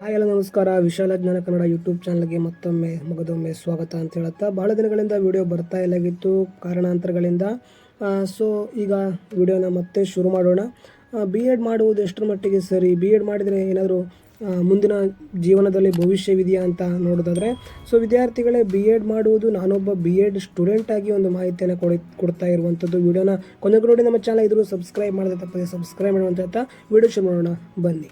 Hi ಎಲ್ಲ ನಮಸ್ಕಾರ. ವಿಶಾಲ ಜ್ಞಾನ ಕನ್ನಡ ಯೂಟ್ಯೂಬ್ ಚಾನಲ್ಗೆ ಮತ್ತೊಮ್ಮೆ ಮಗದೊಮ್ಮೆ ಸ್ವಾಗತ ಅಂತ ಹೇಳುತ್ತಾ ಭಾಳ ದಿನಗಳಿಂದ ವಿಡಿಯೋ ಬರ್ತಾ ಇಲ್ಲಾಗಿತ್ತು, ಕಾರಣಾಂತರಗಳಿಂದ. ಸೊ ಈಗ ವಿಡಿಯೋನ ಮತ್ತೆ ಶುರು ಮಾಡೋಣ. ಬಿ ಎಡ್ ಮಾಡುವುದು ಎಷ್ಟರ ಮಟ್ಟಿಗೆ ಸರಿ? ಬಿ ಎಡ್ ಮಾಡಿದರೆ ಏನಾದರೂ ಮುಂದಿನ ಜೀವನದಲ್ಲಿ ಭವಿಷ್ಯವಿದೆಯಾ ಅಂತ ನೋಡೋದಾದರೆ ಸೊ ವಿದ್ಯಾರ್ಥಿಗಳೇ ಬಿ ಎಡ್ ಮಾಡುವುದು ನಾನೊಬ್ಬ ಬಿ ಎಡ್ ಸ್ಟೂಡೆಂಟಾಗಿ ಒಂದು ಮಾಹಿತಿಯನ್ನು ಕೊಡಿ, ಕೊಡ್ತಾ ಇರುವಂಥದ್ದು. ವಿಡಿಯೋನ ಕೊನೆಗೂ ನೋಡಿ, ನಮ್ಮ ಚಾನಲ್ ಇದ್ರೂ ಸಬ್ಸ್ಕ್ರೈಬ್ ಮಾಡಿದ ತಪ್ಪದೆ ಸಬ್ಸ್ಕ್ರೈಬ್ ಮಾಡುವಂಥ ವಿಡಿಯೋ ಶುರು ಮಾಡೋಣ. ಬನ್ನಿ.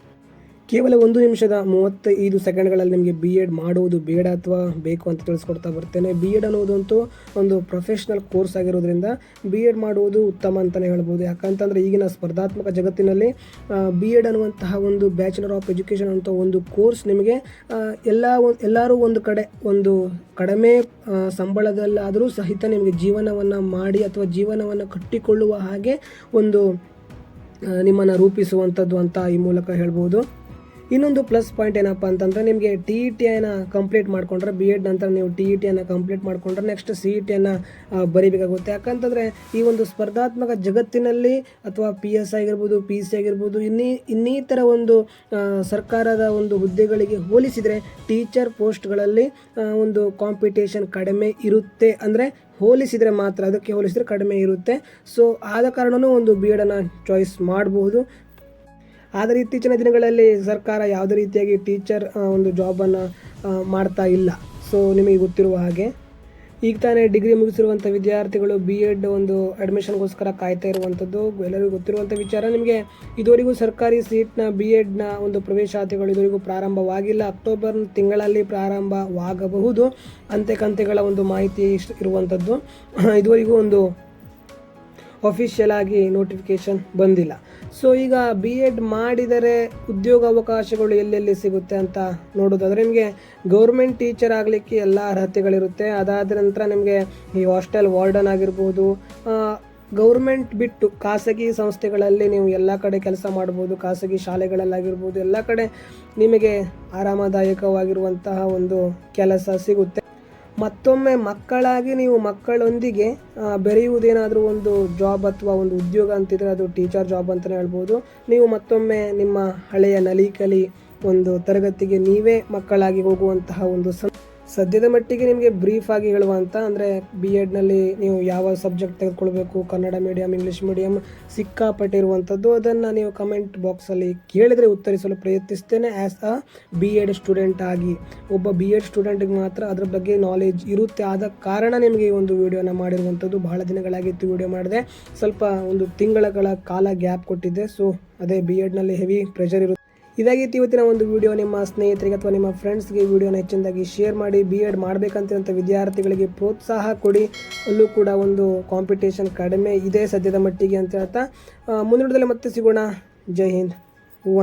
ಕೇವಲ ಒಂದು ನಿಮಿಷದ ಮೂವತ್ತೈದು ಸೆಕೆಂಡ್ಗಳಲ್ಲಿ ನಿಮಗೆ ಬಿ ಎಡ್ ಮಾಡುವುದು ಬೇಡ ಅಥವಾ ಬೇಕು ಅಂತ ತಿಳಿಸ್ಕೊಡ್ತಾ ಬರ್ತೇನೆ. ಬಿ ಎಡ್ ಅನ್ನೋದಂತೂ ಒಂದು ಪ್ರೊಫೆಷ್ನಲ್ ಕೋರ್ಸ್ ಆಗಿರೋದ್ರಿಂದ ಬಿ ಎಡ್ ಮಾಡುವುದು ಉತ್ತಮ ಅಂತಲೇ ಹೇಳ್ಬೋದು. ಯಾಕಂತಂದರೆ ಈಗಿನ ಸ್ಪರ್ಧಾತ್ಮಕ ಜಗತ್ತಿನಲ್ಲಿ ಬಿ ಎಡ್ ಅನ್ನುವಂತಹ ಒಂದು ಬ್ಯಾಚುಲರ್ ಆಫ್ ಎಜುಕೇಷನ್ ಅಂತ ಒಂದು ಕೋರ್ಸ್ ನಿಮಗೆ ಎಲ್ಲ ಎಲ್ಲರೂ ಒಂದು ಕಡೆ, ಒಂದು ಕಡಿಮೆ ಸಂಬಳದಲ್ಲಾದರೂ ಸಹಿತ ನಿಮಗೆ ಜೀವನವನ್ನು ಮಾಡಿ ಅಥವಾ ಜೀವನವನ್ನು ಕಟ್ಟಿಕೊಳ್ಳುವ ಹಾಗೆ ಒಂದು ನಿಮ್ಮನ್ನು ರೂಪಿಸುವಂಥದ್ದು ಅಂತ ಈ ಮೂಲಕ ಹೇಳ್ಬೋದು. ಇನ್ನೊಂದು ಪ್ಲಸ್ ಪಾಯಿಂಟ್ ಏನಪ್ಪ ಅಂತಂದರೆ ನಿಮಗೆ ಟಿ ಇ ಟಿಯನ್ನು ಕಂಪ್ಲೀಟ್ ಮಾಡಿಕೊಂಡ್ರೆ ಬಿ ಎಡ್ ನಂತರ ನೀವು ಟಿ ಇ ಟಿಯನ್ನು ಕಂಪ್ಲೀಟ್ ಮಾಡ್ಕೊಂಡ್ರೆ ನೆಕ್ಸ್ಟ್ ಸಿ ಇ ಟಿಯನ್ನು ಬರೀಬೇಕಾಗುತ್ತೆ. ಯಾಕಂತಂದರೆ ಈ ಒಂದು ಸ್ಪರ್ಧಾತ್ಮಕ ಜಗತ್ತಿನಲ್ಲಿ ಅಥವಾ ಪಿ ಎಸ್ ಆಗಿರ್ಬೋದು ಪಿ ಸಿ ಆಗಿರ್ಬೋದು, ಇನ್ನೀ, ಇನ್ನಿತರ ಒಂದು ಸರ್ಕಾರದ ಒಂದು ಹುದ್ದೆಗಳಿಗೆ ಹೋಲಿಸಿದರೆ ಟೀಚರ್ ಪೋಸ್ಟ್ಗಳಲ್ಲಿ ಒಂದು ಕಾಂಪಿಟೇಷನ್ ಕಡಿಮೆ ಇರುತ್ತೆ. ಅಂದರೆ ಹೋಲಿಸಿದರೆ ಮಾತ್ರ, ಅದಕ್ಕೆ ಹೋಲಿಸಿದರೆ ಕಡಿಮೆ ಇರುತ್ತೆ. ಸೊ ಆದ ಕಾರಣವೂ ಒಂದು ಬಿ ಎಡನ್ನು ಚಾಯ್ಸ್ ಮಾಡಬಹುದು ಆದರೆ ಇತ್ತೀಚಿನ ದಿನಗಳಲ್ಲಿ ಸರ್ಕಾರ ಯಾವುದೇ ರೀತಿಯಾಗಿ ಟೀಚರ್ ಒಂದು ಜಾಬನ್ನು ಮಾಡ್ತಾ ಇಲ್ಲ. ಸೊ ನಿಮಗೆ ಗೊತ್ತಿರುವ ಹಾಗೆ, ಈಗ ತಾನೇ ಡಿಗ್ರಿ ಮುಗಿಸಿರುವಂಥ ವಿದ್ಯಾರ್ಥಿಗಳು ಬಿ ಎಡ್ ಒಂದು ಅಡ್ಮಿಷನ್ಗೋಸ್ಕರ ಕಾಯ್ತಾ ಇರುವಂಥದ್ದು ಎಲ್ಲರಿಗೂ ಗೊತ್ತಿರುವಂಥ ವಿಚಾರ, ನಿಮಗೆ ಇದುವರೆಗೂ ಸರ್ಕಾರಿ ಸೀಟ್ನ ಬಿ ಎಡ್ನ ಒಂದು ಪ್ರವೇಶಾತಿಗಳು ಇದುವರೆಗೂ ಪ್ರಾರಂಭವಾಗಿಲ್ಲ. ಅಕ್ಟೋಬರ್ ತಿಂಗಳಲ್ಲಿ ಪ್ರಾರಂಭವಾಗಬಹುದು. ಅಂತೆ ಕಂತೆಗಳ ಒಂದು ಮಾಹಿತಿ ಇರುವಂಥದ್ದು ಇದುವರೆಗೂ ಒಂದು ಅಫಿಷಿಯಲ್ ಆಗಿ ನೋಟಿಫಿಕೇಶನ್ ಬಂದಿಲ್ಲ. ಸೊ ಈಗ ಬಿ ಎಡ್ ಮಾಡಿದರೆ ಉದ್ಯೋಗ ಅವಕಾಶಗಳು ಎಲ್ಲೆಲ್ಲಿ ಸಿಗುತ್ತೆ ಅಂತ ನೋಡೋದಾದರೆ ನಿಮಗೆ ಗೌರ್ಮೆಂಟ್ ಟೀಚರ್ ಆಗಲಿಕ್ಕೆ ಎಲ್ಲ ಅರ್ಹತೆಗಳಿರುತ್ತೆ. ಅದಾದ ನಂತರ ನಿಮಗೆ ಈ ಹಾಸ್ಟೆಲ್ ವಾರ್ಡನ್ ಆಗಿರ್ಬೋದು ಗೌರ್ಮೆಂಟ್ ಬಿಟ್ಟು ಖಾಸಗಿ ಸಂಸ್ಥೆಗಳಲ್ಲಿ ನೀವು ಎಲ್ಲ ಕಡೆ ಕೆಲಸ ಮಾಡ್ಬೋದು, ಖಾಸಗಿ ಶಾಲೆಗಳಲ್ಲಾಗಿರ್ಬೋದು, ಎಲ್ಲ ಕಡೆ ನಿಮಗೆ ಆರಾಮದಾಯಕವಾಗಿರುವಂತಹ ಒಂದು ಕೆಲಸ ಸಿಗುತ್ತೆ. ಮತ್ತೊಮ್ಮೆ ಮಕ್ಕಳಾಗಿ ನೀವು ಮಕ್ಕಳೊಂದಿಗೆ ಬೆರೆಯುವುದೇನಾದರೂ ಒಂದು ಜಾಬ್ ಅಥವಾ ಒಂದು ಉದ್ಯೋಗ ಅಂತಿದ್ರೆ ಅದು ಟೀಚರ್ ಜಾಬ್ ಅಂತಲೇ ಹೇಳ್ಬೋದು. ನೀವು ಮತ್ತೊಮ್ಮೆ ನಿಮ್ಮ ಹಳೆಯ ನಲಿ ಒಂದು ತರಗತಿಗೆ ನೀವೇ ಮಕ್ಕಳಾಗಿ ಹೋಗುವಂತಹ ಒಂದು ಸದ್ಯದ ಮಟ್ಟಿಗೆ ನಿಮಗೆ ಬ್ರೀಫ್ ಆಗಿ ಹೇಳುವಂತ ಅಂದರೆ ಬಿ ಎಡ್ನಲ್ಲಿ ನೀವು ಯಾವ ಸಬ್ಜೆಕ್ಟ್ ತೆಗೆದುಕೊಳ್ಬೇಕು? ಕನ್ನಡ ಮೀಡಿಯಂ ಇಂಗ್ಲೀಷ್ ಮೀಡಿಯಂ ಸಿಕ್ಕಾಪಟ್ಟೆ ಇರುವಂಥದ್ದು ಅದನ್ನು ನೀವು ಕಮೆಂಟ್ ಬಾಕ್ಸಲ್ಲಿ ಕೇಳಿದರೆ ಉತ್ತರಿಸಲು ಪ್ರಯತ್ನಿಸ್ತೇನೆ. As a B Ed student ಆಗಿ, ಒಬ್ಬ ಬಿ ಎಡ್ ಸ್ಟೂಡೆಂಟ್ಗೆ ಮಾತ್ರ ಅದರ ಬಗ್ಗೆ ನಾಲೆಜ್ ಇರುತ್ತೆ. ಆದ ಕಾರಣ ನಿಮಗೆ ಈ ಒಂದು ವಿಡಿಯೋನ ಮಾಡಿರುವಂಥದ್ದು ಬಹಳ ದಿನಗಳಾಗಿತ್ತು ವಿಡಿಯೋ ಮಾಡಿದೆ. ಸ್ವಲ್ಪ ಒಂದು ತಿಂಗಳಗಳ ಕಾಲ ಗ್ಯಾಪ್ ಕೊಟ್ಟಿದ್ದೆ ಸೊ ಅದೇ ಬಿ ಎಡ್ನಲ್ಲಿ ಹೆವಿ ಪ್ರೆಷರ್ ಇರುತ್ತೆ ಇದಾಗಿತ್ತು ಇವತ್ತಿನ ಒಂದು ವಿಡಿಯೋ ನಿಮ್ಮ ಸ್ನೇಹಿತರಿಗೆ ಅಥವಾ ನಿಮ್ಮ ಫ್ರೆಂಡ್ಸ್ಗೆ ವಿಡಿಯೋನ ಹೆಚ್ಚಿನದಾಗಿ ಶೇರ್ ಮಾಡಿ ಬಿ ಎಡ್ ಮಾಡಬೇಕಂತಿರುವಂಥ ವಿದ್ಯಾರ್ಥಿಗಳಿಗೆ ಪ್ರೋತ್ಸಾಹ ಕೊಡಿ. ಅಲ್ಲೂ ಕೂಡ ಒಂದು ಕಾಂಪಿಟೇಷನ್ ಕಡಿಮೆ ಇದೆ ಸದ್ಯದ ಮಟ್ಟಿಗೆ ಅಂತ ಹೇಳ್ತಾ ಮುಂದಿನದಲ್ಲಿ ಮತ್ತೆ ಸಿಗೋಣ. ಜೈ ಹಿಂದ್. ಒಂದು